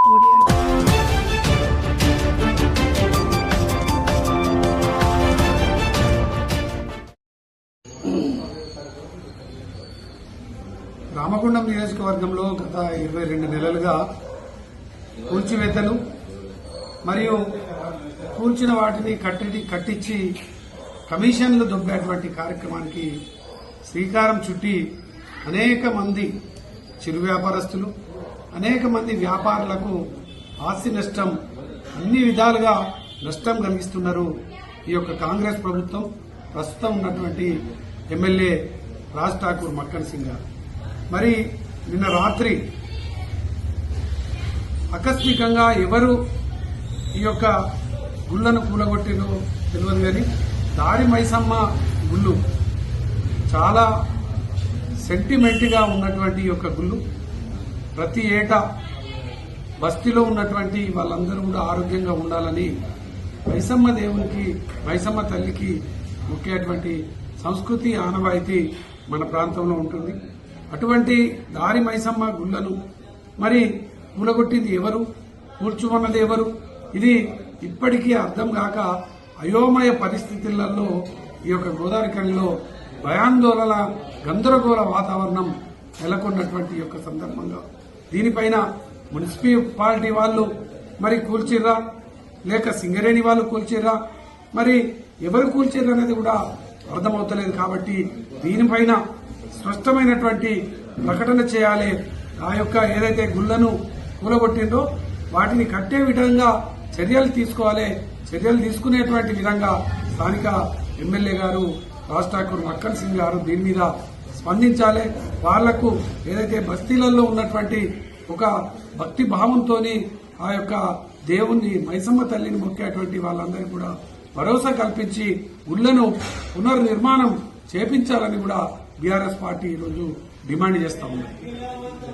రామగుండం నియోజకవర్గంలో గత ఇరవై రెండు నెలలుగా కూల్చివేతలు మరియు కూల్చిన వాటిని కట్టి కట్టించి కమిషన్లు దొబ్బేటువంటి కార్యక్రమానికి శ్రీకారం చుట్టి అనేక మంది చిరు వ్యాపారస్తులు అనేక మంది వ్యాపారులకు ఆస్తి నష్టం అన్ని విధాలుగా నష్టం కలిగిస్తున్నారు ఈ యొక్క కాంగ్రెస్ ప్రభుత్వం. ప్రస్తుతం ఉన్నటువంటి ఎమ్మెల్యే రాజ్ ఠాకూర్ మక్కన్ సింగ్ గారు. మరి నిన్న రాత్రి ఆకస్మికంగా ఎవరు ఈ యొక్క గుళ్ళను కూలగొట్టినో తెలియదు కానీ దారి మైసమ్మ గుళ్ళు చాలా సెంటిమెంట్గా ఉన్నటువంటి ఈ యొక్క గుళ్ళు. ప్రతి ఏటా బస్తీలో ఉన్నటువంటి వాళ్ళందరూ కూడా ఆరోగ్యంగా ఉండాలని మైసమ్మ దేవునికి మైసమ్మ తల్లికి ముఖ్యటువంటి సంస్కృతి ఆనవాయితీ మన ప్రాంతంలో ఉంటుంది. అటువంటి దారి మైసమ్మ గుళ్ళను మరి కూలగొట్టింది ఎవరు? కూల్చుమన్నది ఎవరు? ఇది ఇప్పటికీ అర్థం కాక అయోమయ పరిస్థితులలో ఈ యొక్క గోదావరి కనిలో భయాందోళన గందరగోళ వాతావరణం నెలకొన్నటువంటి యొక్క సందర్భంగా. దీనిపైన మున్సిపాలిటీ వాళ్ళు మరి కూల్చిర్రా? లేక సింగరేణి వాళ్ళు కూల్చిర్రా? మరి ఎవరు కూల్చిర్రు అనేది కూడా అర్థమవుతలేదు కాబట్టి దీనిపైన స్పష్టమైనటువంటి ప్రకటన చేయాలి. ఆ యొక్క ఏదైతే గుళ్ళను కూలగొట్టిందో వాటిని కట్టే విధంగా చర్యలు తీసుకోవాలి. చర్యలు తీసుకునేటువంటి విధంగా స్థానిక ఎమ్మెల్యే గారు రాజ్ ఠాకూర్ మక్కన్ సింగ్ గారు దీని మీద స్పందించాలి. వాళ్ళకు ఏదైతే బస్తీలలో ఉన్నటువంటి ఒక భక్తి భావంతో ఆ యొక్క దేవుణ్ణి మైసమ్మ తల్లిని మొక్కేటువంటి వాళ్ళందరికీ కూడా భరోసా కల్పించి గుళ్ళను పునర్నిర్మాణం చేపించాలని కూడా బీఆర్ఎస్ పార్టీ ఈరోజు డిమాండ్ చేస్తా ఉంది